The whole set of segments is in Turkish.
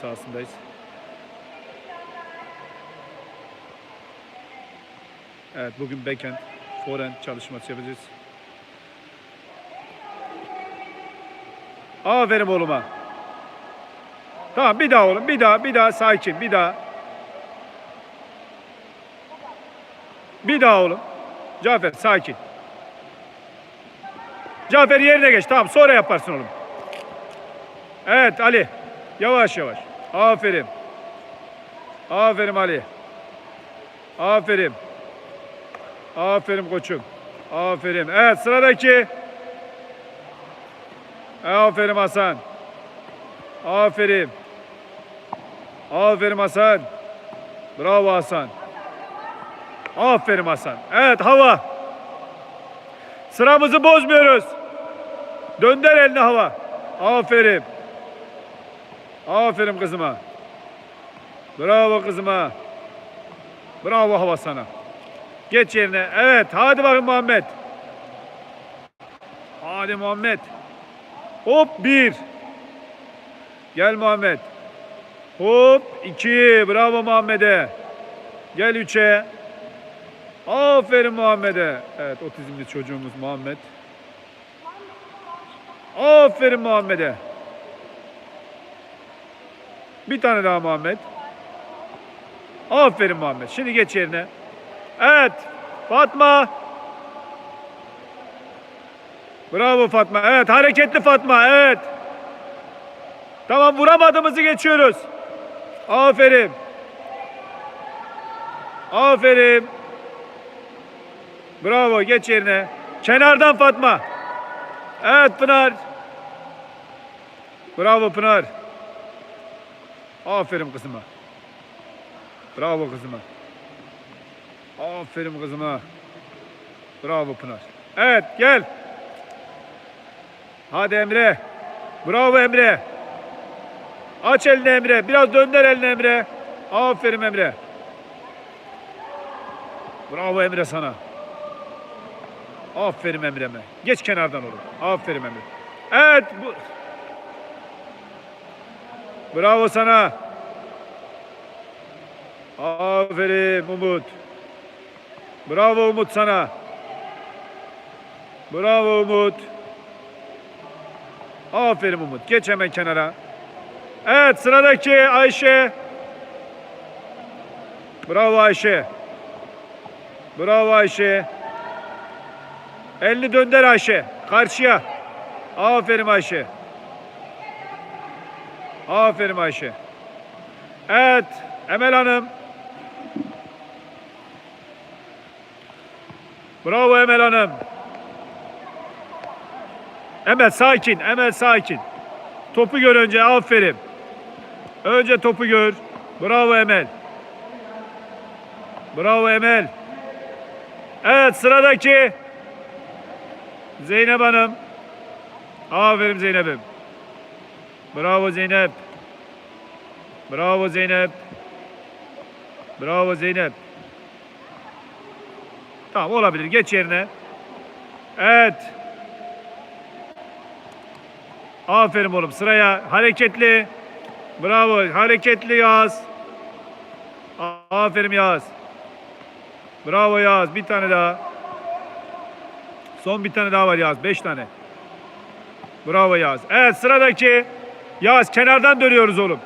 sahasındayız. Evet bugün backend, forehand çalışması yapacağız. Aferin oğluma. Tamam bir daha oğlum bir daha bir daha sakin bir daha. Bir daha oğlum. Cafer sakin. Cafer yerine geç tamam sonra yaparsın oğlum. Evet Ali. Yavaş yavaş. Aferin. Aferin Ali. Aferin. Aferin koçum. Aferin. Evet sıradaki. Aferin Hasan. Aferin. Aferin Hasan. Bravo Hasan. Aferin Hasan. Evet hava. Sıramızı bozmuyoruz. Dönder eline hava. Aferin. Aferin kızıma. Bravo kızıma. Bravo hava sana. Geç yerine. Evet. Hadi bakın Muhammed. Hadi Muhammed. Hop bir. Gel Muhammed. Hop iki. Bravo Muhammed'e. Gel üçe. Aferin Muhammed'e. Evet otizmli çocuğumuz Muhammed. Aferin Muhammed'e. Bir tane daha Muhammed. Aferin Muhammed. Şimdi geç yerine. Evet. Fatma. Bravo Fatma. Evet hareketli Fatma. Evet. Tamam vuramadığımızı geçiyoruz. Aferin. Aferin. Bravo geç yerine. Kenardan Fatma. Evet Pınar. Bravo Pınar. Aferin kızıma. Bravo kızıma. Aferin kızıma. Bravo Pınar. Evet gel. Hadi Emre. Bravo Emre. Aç elini Emre. Biraz dönder elini Emre. Aferin Emre. Bravo Emre sana. Aferin Emre'me. Geç kenardan oğlum. Aferin Emre. Evet. Bu... Bravo sana. Aferin Umut. Bravo Umut sana. Bravo Umut. Aferin Umut. Geç hemen kenara. Evet sıradaki Ayşe. Bravo Ayşe. Bravo Ayşe. Elini dönder Ayşe. Karşıya. Aferin Ayşe. Aferin Ayşe. Evet. Emel Hanım. Bravo Emel Hanım. Emel sakin. Emel sakin. Topu gör önce. Aferin. Önce topu gör. Bravo Emel. Bravo Emel. Evet sıradaki Zeynep Hanım. Aferin Zeynep'im. Bravo Zeynep. Bravo Zeynep. Bravo Zeynep. Tamam olabilir. Geç yerine. Evet. Aferin oğlum. Sıraya hareketli. Bravo. Hareketli Yağız. A- Aferin Yağız. Bravo Yağız. Bir tane daha. Son bir tane daha var Yağız. Beş tane. Bravo Yağız. Evet sıradaki Yağız kenardan dönüyoruz oğlum.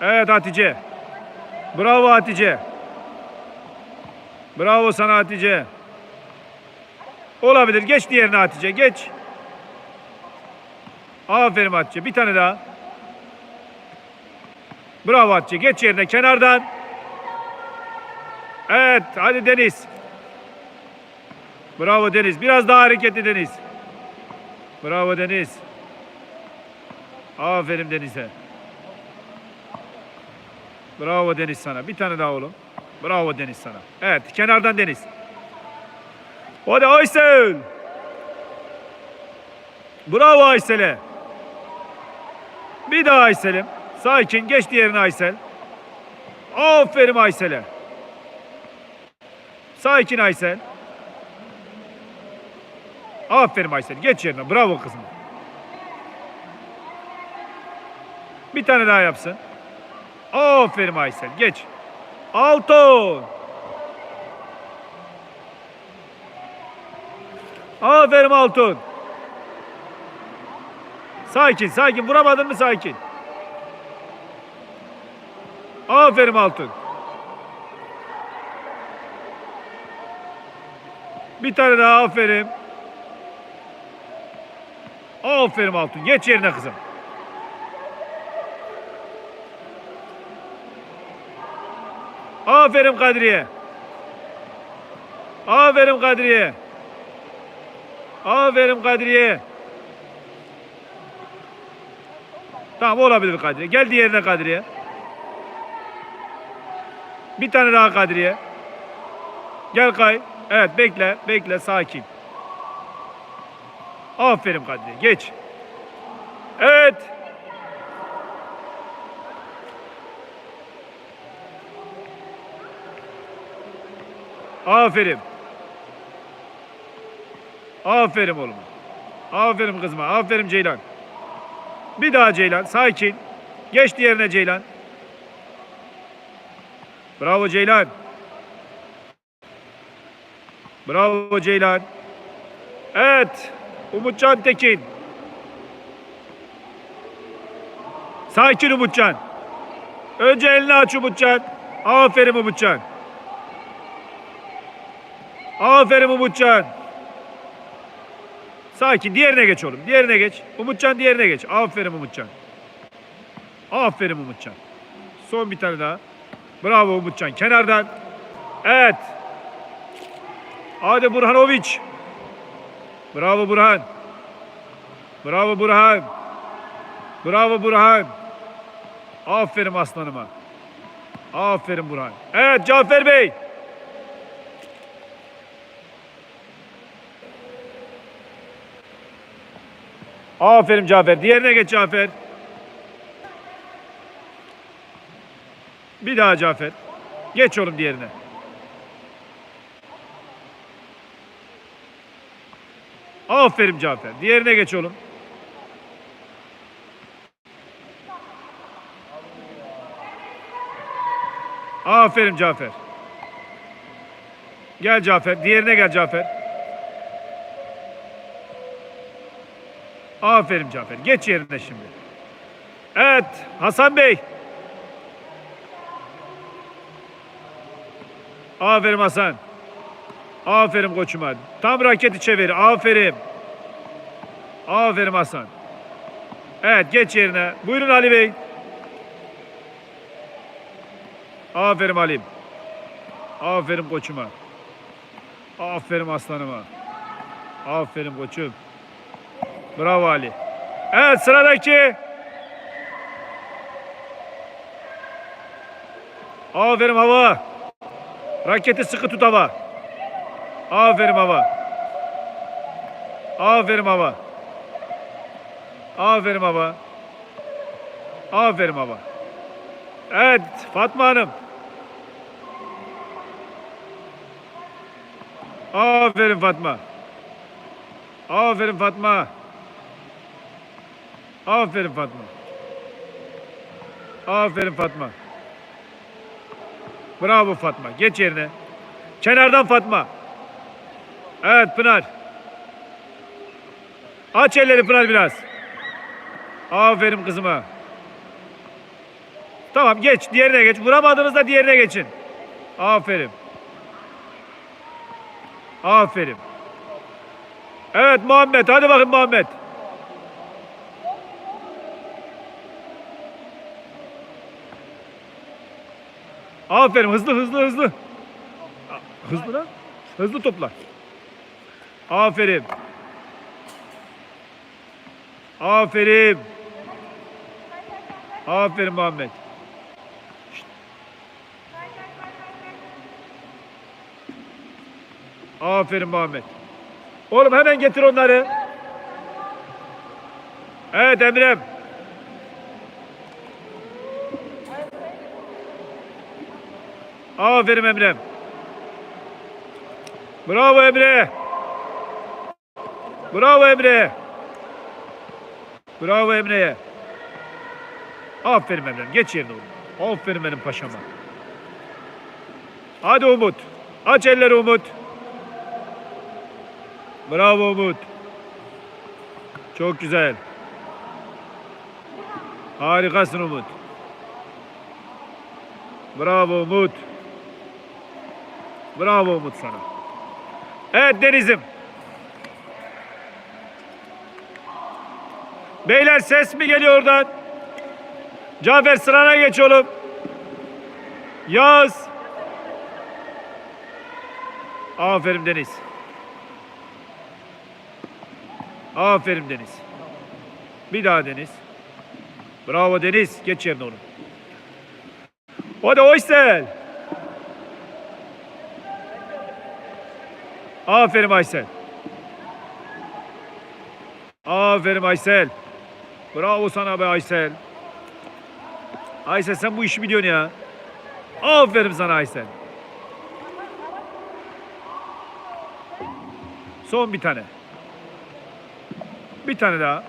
Evet Hatice. Bravo Hatice. Bravo sana Hatice. Olabilir. Geç diğerine Hatice. Geç. Aferin Hatice. Bir tane daha. Bravo Hatice. Geç yerine kenardan. Evet. Hadi Deniz. Bravo Deniz. Biraz daha hareketli Deniz. Bravo Deniz. Aferin Deniz'e. Bravo Deniz sana. Bir tane daha oğlum. Bravo Deniz sana. Evet kenardan Deniz. Hadi Aysel. Bravo Aysel'e. Bir daha Aysel'im. Sakin geç diğerine Aysel. Aferin Aysel'e. Sakin Aysel. Aferin Aysel. Geç yerine. Bravo kızım. Bir tane daha yapsın. Aferin Aysel. Geç. Altın. Aferin Altun. Sakin sakin. Vuramadın mı sakin. Aferin Altun. Bir tane daha aferin. Aferin Altun. Geç yerine kızım. Aferin Kadriye. Aferin Kadriye. Aferin Kadriye. Tamam olabilir Kadriye. Gel diğerine Kadriye. Bir tane daha Kadriye. Gel kay. Evet bekle. Bekle sakin. Aferin Kadriye. Geç. Evet. Aferin. Aferin oğlum. Aferin kızıma. Aferin Ceylan. Bir daha Ceylan. Sakin. Geç diğerine Ceylan. Bravo Ceylan. Bravo Ceylan. Evet. Umutcan Tekin. Sakin Umutcan. Önce elini aç Umutcan. Aferin Umutcan. Aferin Umutcan. Sakin. Diğerine geç oğlum. Diğerine geç. Umutcan diğerine geç. Aferin Umutcan. Aferin Umutcan. Son bir tane daha. Bravo Umutcan. Kenardan. Evet. Hadi Burhanovic. Bravo Burhan. Bravo Burhan. Bravo Burhan. Aferin aslanıma. Aferin Burhan. Evet Cafer Bey. Aferin Cafer. Diğerine geç Cafer. Bir daha Cafer. Geç oğlum diğerine. Aferin Cafer. Diğerine geç oğlum. Aferin Cafer. Gel Cafer. Diğerine gel Cafer. Aferin Cafer. Geç yerine şimdi. Evet Hasan Bey. Aferin Hasan. Aferin koçuma. Tam raketi çevir. Aferin. Aferin Hasan. Evet geç yerine. Buyurun Ali Bey. Aferin Halim. Aferin koçuma. Aferin aslanıma. Aferin koçum. Bravo Ali. Evet sıradaki. Aferin hava. Raketi sıkı tut hava. Aferin hava. Aferin hava. Aferin hava. Aferin hava. Evet Fatma Hanım. Aferin Fatma. Aferin Fatma. Aferin Fatma. Aferin Fatma. Bravo Fatma. Geç yerine. Kenardan Fatma. Evet Pınar. Aç elleri Pınar biraz. Aferin kızıma. Tamam geç. Diğerine geç. Vuramadığınızda diğerine geçin. Aferin. Aferin. Evet Muhammed. Hadi bakın Muhammed. Aferin hızlı hızlı hızlı. Hızlı lan. Hızlı topla. Aferin. Aferin. Aferin Muhammed. Aferin Muhammed. Oğlum hemen getir onları. Evet Emre'm. Aferin Emre'm. Bravo Emre. Bravo Emre. Bravo Emre'ye. Aferin Emre. Geç yerine oğlum. Aferin benim paşama. Hadi Umut. Aç elleri Umut. Bravo Umut. Çok güzel. Harikasın Umut. Bravo Umut. Bravo Umut sana. Evet Deniz'im. Beyler ses mi geliyor oradan? Cafer sırana geç oğlum. Yaz. Aferin Deniz. Aferin Deniz. Bir daha Deniz. Bravo Deniz. Geç yerine oğlum. Hadi Oysel. Aferin Aysel. Aferin Aysel. Bravo sana be Aysel. Aysel sen bu işi biliyorsun ya. Aferin sana Aysel. Son bir tane. Bir tane daha.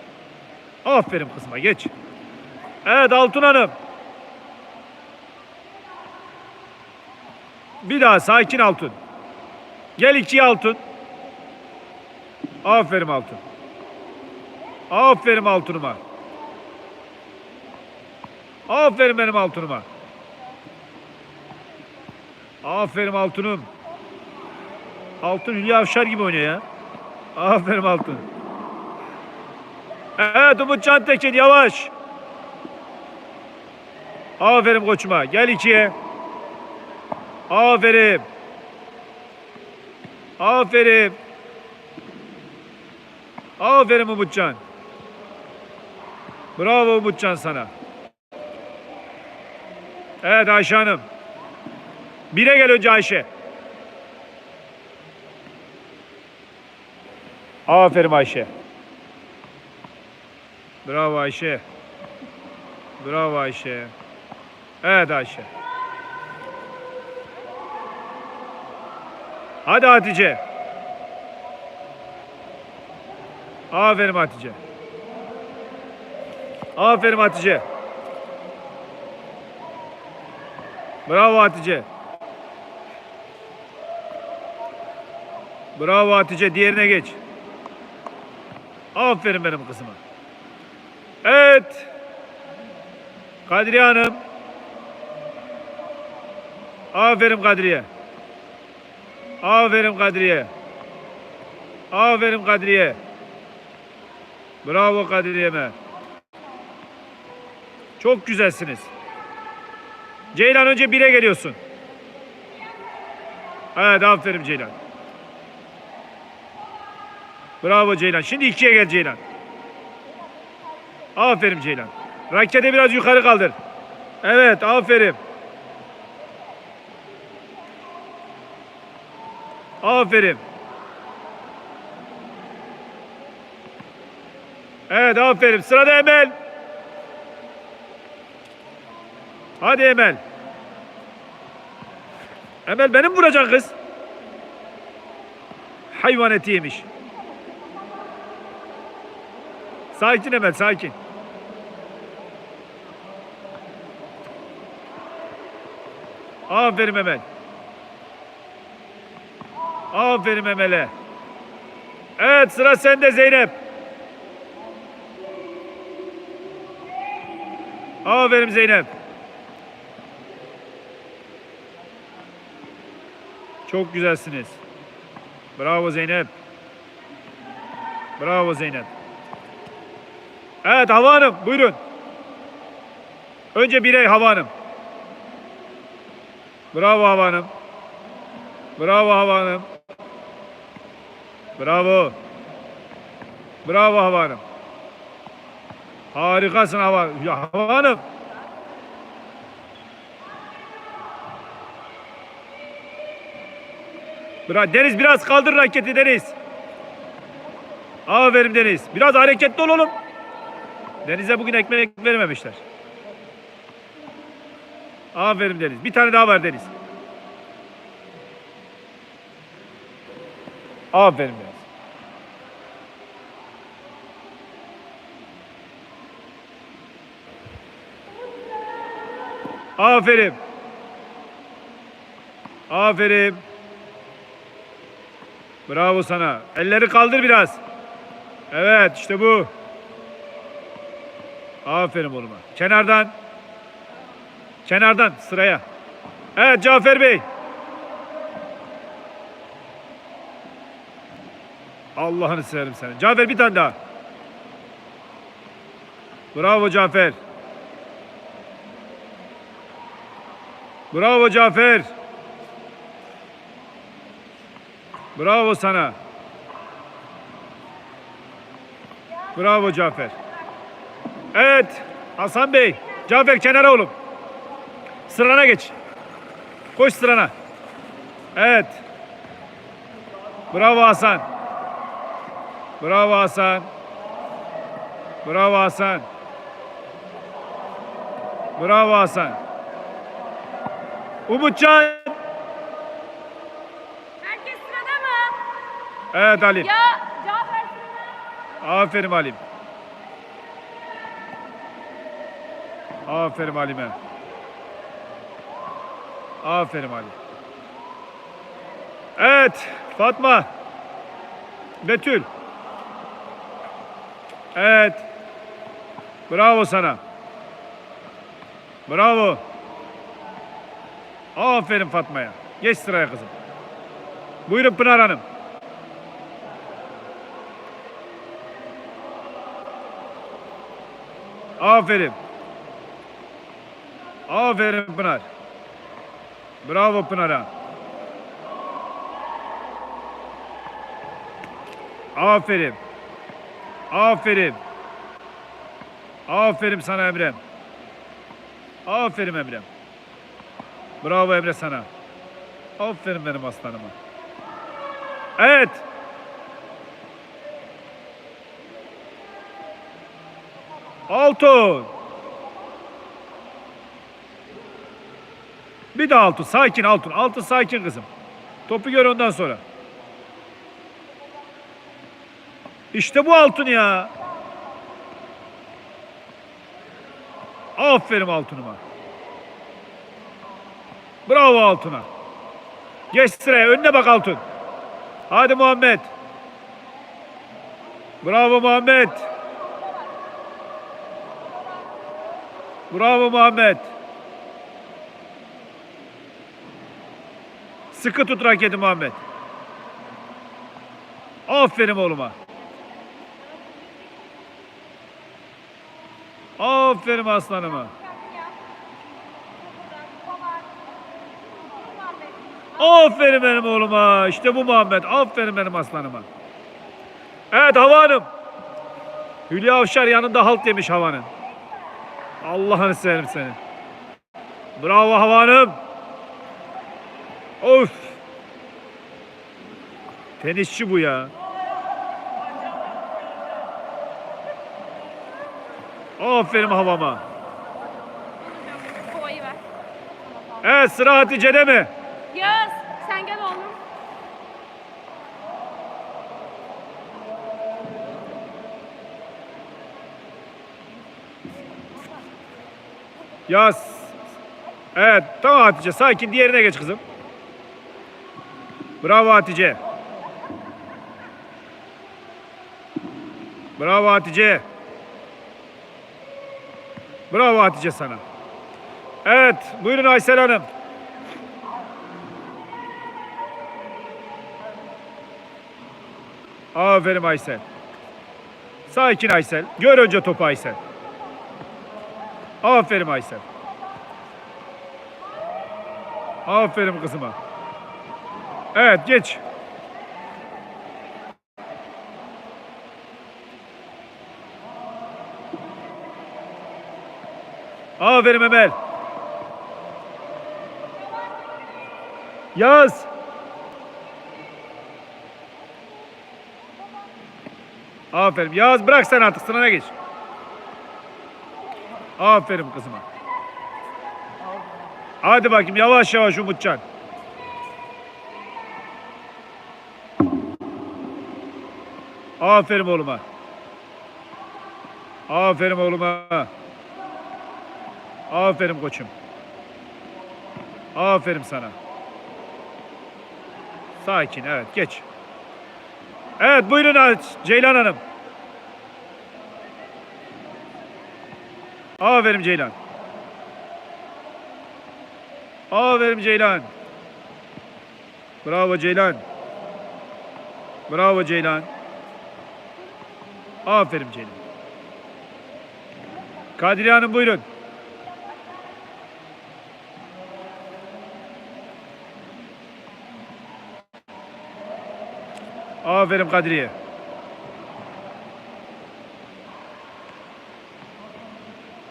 Aferin kızıma geç. Evet Altun Hanım. Bir daha sakin Altun. Gel ikiye Altun. Aferin Altun. Aferin Altun'uma. Aferin benim Altun'uma. Aferin Altun'um. Altun Hülya Avşar gibi oynuyor ya. Aferin Altun. Evet Umut Cantekin yavaş. Aferin koçuma. Gel ikiye. Aferin. Aferin. Aferin Umutcan. Bravo Umutcan sana. Evet Ayşe Hanım. Bire gel önce Ayşe. Aferin Ayşe. Bravo Ayşe. Bravo Ayşe. Evet Ayşe. Hadi Hatice. Aferin Hatice. Aferin Hatice. Bravo Hatice. Bravo Hatice. Diğerine geç. Aferin benim kızıma. Evet. Kadriye Hanım. Aferin Kadriye. Aferin Kadriye. Aferin Kadriye. Bravo Kadriye'me. Çok güzelsiniz. Ceylan önce bire geliyorsun. Evet aferin Ceylan. Bravo Ceylan. Şimdi ikiye gel Ceylan. Aferin Ceylan. Rakete biraz yukarı kaldır. Evet aferin. Aferin. Evet aferin. Sırada Emel. Hadi Emel. Emel benim vuracak kız. Hayvan eti yemiş. Sakin Emel sakin. Aferin Emel. Aferin Emel'e. Evet sıra sende Zeynep. Aferin Zeynep. Çok güzelsiniz. Bravo Zeynep. Bravo Zeynep. Evet Hava Hanım buyurun. Önce birey Hava Hanım. Bravo Hava Hanım. Bravo Hava Hanım. Bravo. Bravo Hava Hanım. Harikasın Hava, ya, Hava Hanım. Bırak Deniz biraz kaldır raketi Deniz. Aferin Deniz. Biraz hareketli ol oğlum. Deniz'e bugün ekmek vermemişler. Aferin Deniz. Bir tane daha var Deniz. Aferin Deniz. Aferin. Aferin. Bravo sana. Elleri kaldır biraz. Evet işte bu. Aferin oğluma. Kenardan. Kenardan sıraya. Evet Cafer Bey. Allah'ını severim seni. Cafer bir tane daha. Bravo Cafer. Bravo Cafer. Bravo sana. Bravo Cafer. Evet Hasan Bey. Cafer kenara oğlum. Sırana geç. Koş sırana. Evet. Bravo Hasan. Bravo Hasan. Bravo Hasan. Bravo Hasan. Umutcan. Herkes sırada mı? Evet Halim. Ya Cafer sırada. Aferin Halim. Aferin Halime. Aferin Halim. Evet Fatma. Betül. Evet. Bravo sana. Bravo. Aferin Fatma'ya. Geç sıraya kızım. Buyurun Pınar Hanım. Aferin. Aferin Pınar. Bravo Pınar'a. Aferin. Aferin. Aferin sana Emre. Aferin Emre. Bravo Emre sana. Aferin benim aslanıma. Evet. Altın. Bir de altın. Sakin altın. Altın sakin kızım. Topu gör ondan sonra. İşte bu altın ya. Aferin altınıma. Bravo altına. Geç sıraya. Önüne bak altın. Hadi Muhammed. Bravo Muhammed. Bravo Muhammed. Sıkı tut raketi Muhammed. Aferin oğluma. Aferin aslanıma. Aferin benim oğluma. İşte bu Muhammed. Aferin benim aslanıma. Evet Hava Hanım. Hülya Avşar yanında halt demiş Hava'nın. Allah'ını severim seni. Bravo Hava Hanım. Of. Tenisçi bu ya. Aferin havama. Kovayı ver. Evet sıra Hatice'de mi? Yağız sen gel oğlum. Yaz. Evet tamam Hatice sakin diğerine geç kızım. Bravo Hatice. Bravo Hatice. Bravo Hatice sana. Evet buyurun Aysel Hanım. Aferin Aysel. Sakin Aysel. Gör önce topu Aysel. Aferin Aysel. Aferin kızıma. Evet geç. Aferin Emel. Yaz. Aferin. Yaz bırak sen artık sırana geç. Aferin kızıma. Hadi bakayım yavaş yavaş Umutcan. Aferin oğluma. Aferin oğluma. Aferin koçum. Aferin sana. Sakin evet geç. Evet buyurun Ceylan Hanım. Aferin Ceylan. Aferin Ceylan. Bravo Ceylan. Bravo Ceylan. Aferin Ceylan. Kadriye Hanım buyurun. Aferin Kadriye.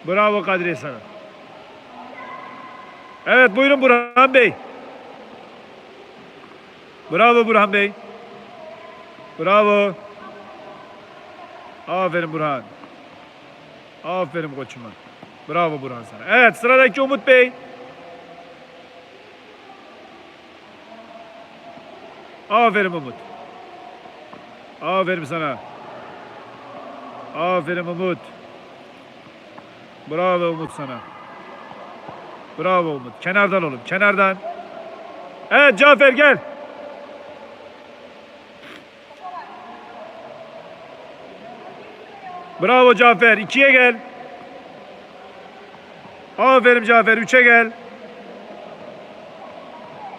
Bravo Kadriye sana. Evet buyurun Burhan Bey. Bravo Burhan Bey. Bravo. Aferin Burhan. Aferin koçuma. Bravo Burhan sana. Evet sıradaki Umut Bey. Aferin Umut. Aferin sana. Aferin Umut. Bravo Umut sana. Bravo Umut. Kenardan oğlum. Kenardan. Evet Cafer gel. Bravo Cafer. ikiye gel. Aferin Cafer. Üçe gel.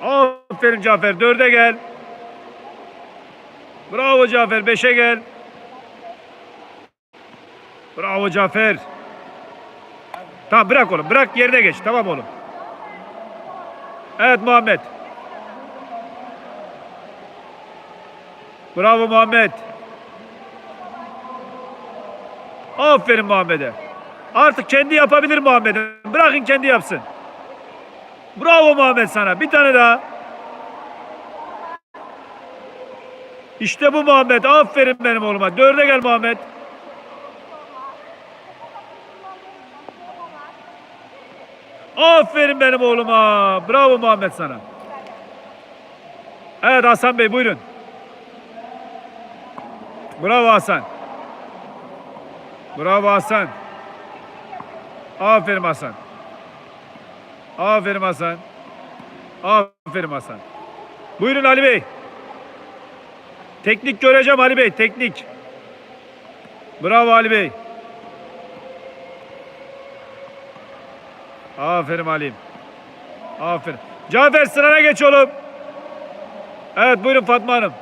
Aferin Cafer. Dörde gel. Bravo Cafer. Beşe gel. Bravo Cafer. Tamam bırak oğlum. Bırak yerine geç. Tamam oğlum. Evet Muhammed. Bravo Muhammed. Aferin Muhammed'e. Artık kendi yapabilir Muhammed'e. Bırakın kendi yapsın. Bravo Muhammed sana. Bir tane daha. İşte bu Muhammed. Aferin benim oğluma. Dörde gel Muhammed. Aferin benim oğluma. Bravo Muhammed sana. Evet Hasan Bey buyurun. Bravo Hasan. Bravo Hasan. Aferin Hasan. Aferin Hasan. Aferin Hasan. Buyurun Ali Bey. Teknik göreceğim Ali Bey. Teknik. Bravo Ali Bey. Aferin Ali'm. Aferin. Cafer sırana geç oğlum. Evet buyurun Fatma Hanım.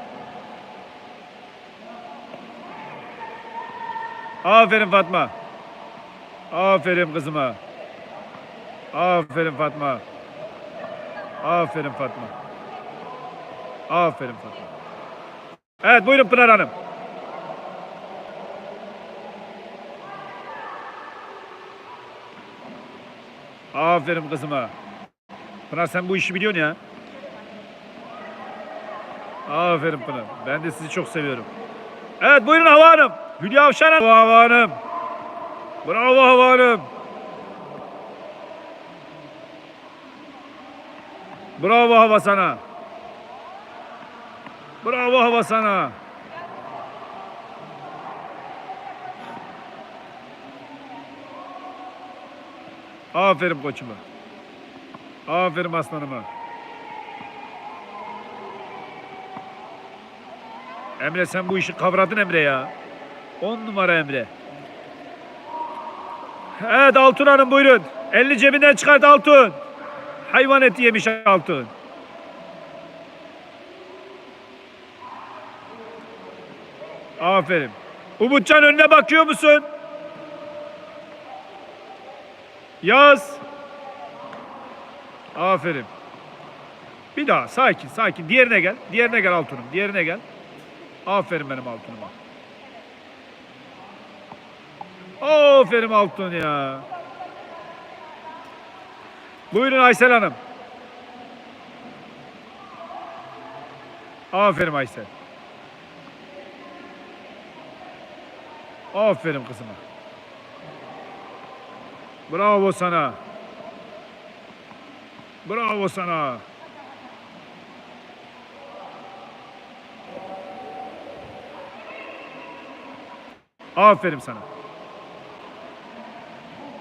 Aferin Fatma. Aferin kızıma. Aferin Fatma. Aferin Fatma. Aferin Fatma. Evet buyurun Pınar Hanım. Aferin kızıma. Pınar sen bu işi biliyorsun ya. Aferin Pınar. Ben de sizi çok seviyorum. Evet buyurun Hava Hanım. Hülya Avşar Hanım. Hava Hanım. Bravo Hava Hanım. Bravo Hava sana. Bravo Hava sana. Aferin koçuma. Aferin aslanıma. Emre sen bu işi kavradın Emre ya. On numara Emre. Evet Altun Hanım buyurun. Elini cebinden çıkart Altun. Hayvan eti yemiş Altun. Aferin. Umutcan önüne bakıyor musun? Yaz. Aferin. Bir daha sakin sakin. Diğerine gel. Diğerine gel Altun'um. Diğerine gel. Aferin benim Altun'uma. Aferin Altun ya. Buyurun Aysel Hanım. Aferin Aysel. Aferin kızıma. Bravo sana. Bravo sana. Aferin sana.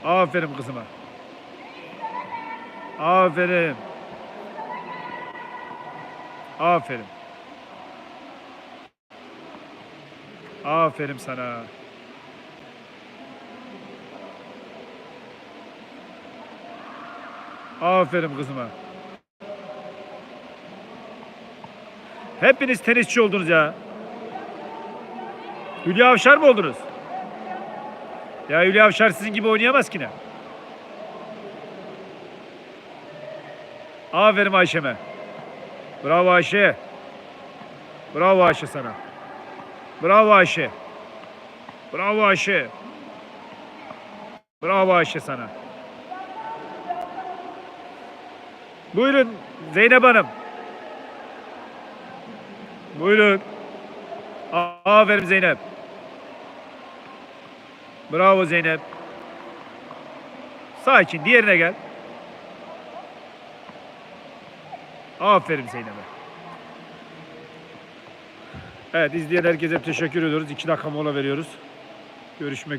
Aferin kızıma. Aferin. Aferin. Aferin sana. Aferin kızıma. Hepiniz tenisçi oldunuz ya. Hülya Avşar mı oldunuz? Ya Hülya Avşar sizin gibi oynayamaz ki ne? Aferin Ayşe'me. Bravo Ayşe. Bravo Ayşe sana. Bravo Ayşe. Bravo Ayşe. Bravo Ayşe sana. Buyurun Zeynep Hanım. Buyurun. Aferin Zeynep. Bravo Zeynep. Sakin diğerine gel. Aferin Zeynep'e. Evet izleyen herkese teşekkür ediyoruz. İki dakika mola veriyoruz. Görüşmek